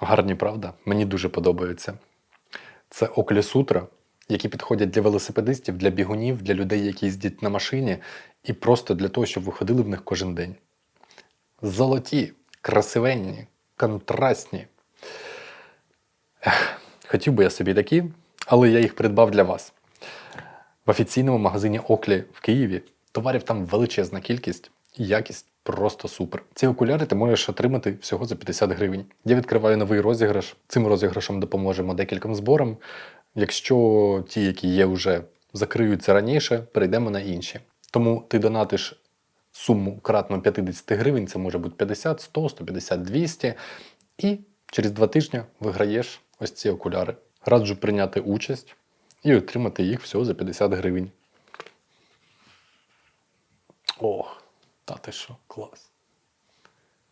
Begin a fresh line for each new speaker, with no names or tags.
Гарні, правда? Мені дуже подобаються. Це Оклі Сутра, які підходять для велосипедистів, для бігунів, для людей, які їздять на машині, і просто для того, щоб ви ходили в них кожен день. Золоті, красивенні, контрастні. Хотів би я собі такі, але я їх придбав для вас. В офіційному магазині Оклі в Києві товарів там величезна кількість і якість просто супер. Ці окуляри ти можеш отримати всього за 50 гривень. Я відкриваю новий розіграш. Цим розіграшом допоможемо декільком зборам. Якщо ті, які є вже закриються раніше, перейдемо на інші. Тому ти донатиш суму кратно 50 гривень, це може бути 50, 100, 150, 200. І через два тижні виграєш ось ці окуляри. Раджу прийняти участь і отримати їх всього за 50 гривень. О, та ти що, клас.